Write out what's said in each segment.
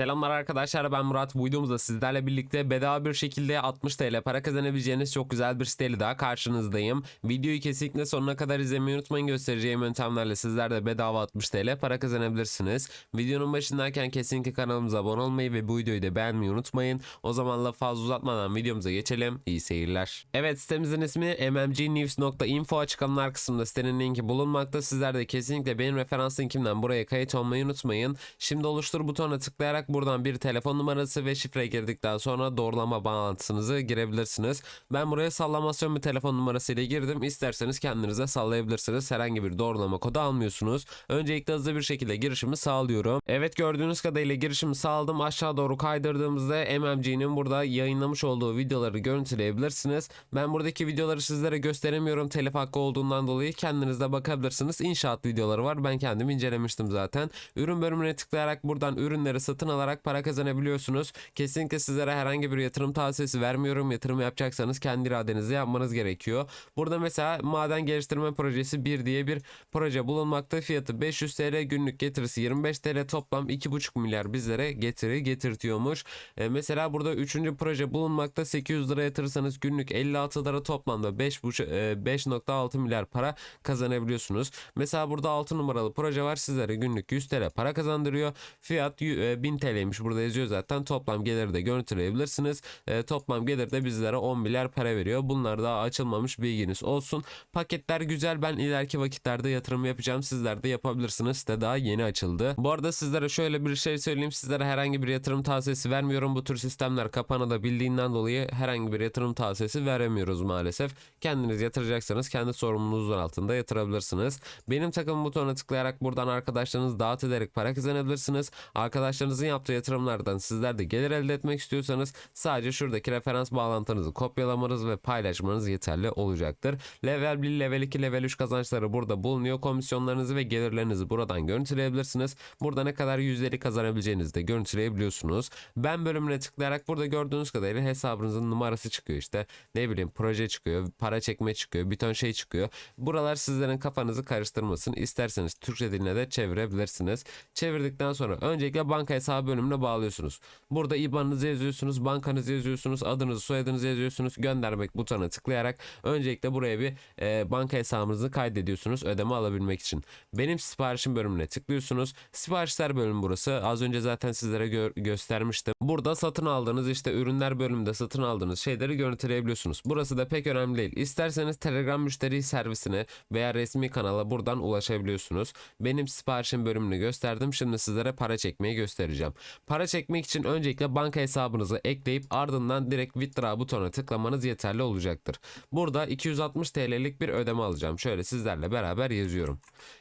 Selamlar arkadaşlar ben Murat. Bu videomuzda sizlerle birlikte bedava bir şekilde 60 TL para kazanabileceğiniz çok güzel bir siteyle daha karşınızdayım. Videoyu kesinlikle sonuna kadar izlemeyi unutmayın. Göstereceğim yöntemlerle sizler de bedava 60 TL para kazanabilirsiniz. Videonun başındayken kesinlikle kanalımıza abone olmayı ve bu videoyu da beğenmeyi unutmayın. O zaman lafı fazla uzatmadan videomuza geçelim. İyi seyirler. Evet sitemizin ismi mmgnews.info açıklamalar kısmında sitenin linki bulunmakta. Sizler de kesinlikle benim referans linkimden buraya kayıt olmayı unutmayın. Şimdi oluştur butonuna tıklayarak buradan bir telefon numarası ve şifre girdikten sonra doğrulama bağlantısınızı girebilirsiniz. Ben buraya sallamasyon bir telefon numarası ile girdim. İsterseniz kendinize sallayabilirsiniz. Herhangi bir doğrulama kodu almıyorsunuz. Öncelikle hızlı bir şekilde girişimi sağlıyorum. Evet gördüğünüz kadarıyla girişimi sağladım. Aşağı doğru kaydırdığımızda MMG'nin burada yayınlamış olduğu videoları görüntüleyebilirsiniz. Ben buradaki videoları sizlere gösteremiyorum. Telif hakkı olduğundan dolayı kendiniz de bakabilirsiniz. İnşaat videoları var. Ben kendim incelemiştim zaten. Ürün bölümüne tıklayarak buradan ürünleri satın alarak para kazanabiliyorsunuz. Kesinlikle sizlere herhangi bir yatırım tavsiyesi vermiyorum. Yatırım yapacaksanız kendi iradenizle yapmanız gerekiyor. Burada mesela maden geliştirme projesi 1 diye bir proje bulunmakta. Fiyatı 500 TL günlük getirisi 25 TL toplam 2,5 milyar bizlere getiri getirtiyormuş. E, mesela burada 3. proje bulunmakta 800 lira yatırırsanız günlük 56 lira toplamda 5,5 e, 5.6 milyar para kazanabiliyorsunuz. Mesela burada 6 numaralı proje var sizlere günlük 100 TL para kazandırıyor. Fiyat yü- e, 1000 TL'ymiş burada yazıyor zaten. Toplam geliri de görüntüleyebilirsiniz. E, toplam gelir de bizlere 10 milyar para veriyor. Bunlar daha açılmamış bilginiz olsun. Paketler güzel. Ben ileriki vakitlerde yatırım yapacağım. Sizler de yapabilirsiniz. Site daha yeni açıldı. Bu arada sizlere şöyle bir şey söyleyeyim. Sizlere herhangi bir yatırım tavsiyesi vermiyorum. Bu tür sistemler kapanabildiğinden dolayı herhangi bir yatırım tavsiyesi veremiyoruz maalesef. Kendiniz yatıracaksanız kendi sorumluluğunuzun altında yatırabilirsiniz. Benim takım butonuna tıklayarak buradan arkadaşlarınız dağıt ederek para kazanabilirsiniz. Arkadaşlarınızın yaptığı yatırımlardan sizler de gelir elde etmek istiyorsanız sadece şuradaki referans bağlantınızı kopyalamanız ve paylaşmanız yeterli olacaktır. Level 1, level 2, level 3 kazançları burada bulunuyor. Komisyonlarınızı ve gelirlerinizi buradan görüntüleyebilirsiniz. Burada ne kadar yüzdeli kazanabileceğinizi de görüntüleyebiliyorsunuz. Ben bölümüne tıklayarak burada gördüğünüz kadarıyla hesabınızın numarası çıkıyor işte. Ne bileyim proje çıkıyor, para çekme çıkıyor, bir ton şey çıkıyor. Buralar sizlerin kafanızı karıştırmasın. İsterseniz Türkçe diline de çevirebilirsiniz. Çevirdikten sonra öncelikle banka hesabı bölümüne bağlıyorsunuz. Burada IBAN'ınızı yazıyorsunuz, bankanızı yazıyorsunuz, adınızı, soyadınızı yazıyorsunuz. Göndermek butonuna tıklayarak öncelikle buraya bir e, banka hesabınızı kaydediyorsunuz ödeme alabilmek için. Benim siparişim bölümüne tıklıyorsunuz. Siparişler bölümü burası. Az önce zaten sizlere gö- göstermiştim. Burada satın aldığınız işte ürünler bölümünde satın aldığınız şeyleri görüntüleyebiliyorsunuz. Burası da pek önemli değil. İsterseniz Telegram müşteri servisine veya resmi kanala buradan ulaşabiliyorsunuz. Benim siparişim bölümünü gösterdim. Şimdi sizlere para çekmeyi göstereceğim. Para çekmek için öncelikle banka hesabınızı ekleyip ardından direkt withdraw butonuna tıklamanız yeterli olacaktır. Burada 260 TL'lik bir ödeme alacağım. Şöyle sizlerle beraber yazıyorum.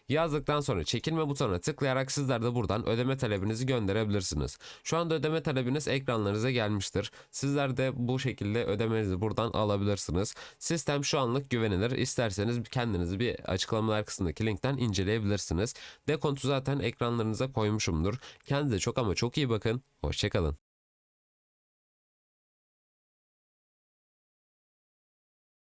Yazdıktan sonra çekilme butonuna tıklayarak sizler de buradan ödeme talebinizi gönderebilirsiniz. Şu anda ödeme talebiniz ekranlarınıza gelmiştir. Sizler de bu şekilde ödemenizi buradan alabilirsiniz. Sistem şu anlık güvenilir. İsterseniz kendinizi bir açıklamalar kısmındaki linkten inceleyebilirsiniz. Dekontu zaten ekranlarınıza koymuşumdur. Kendinize çok ama çok iyi bakın. Hoşçakalın.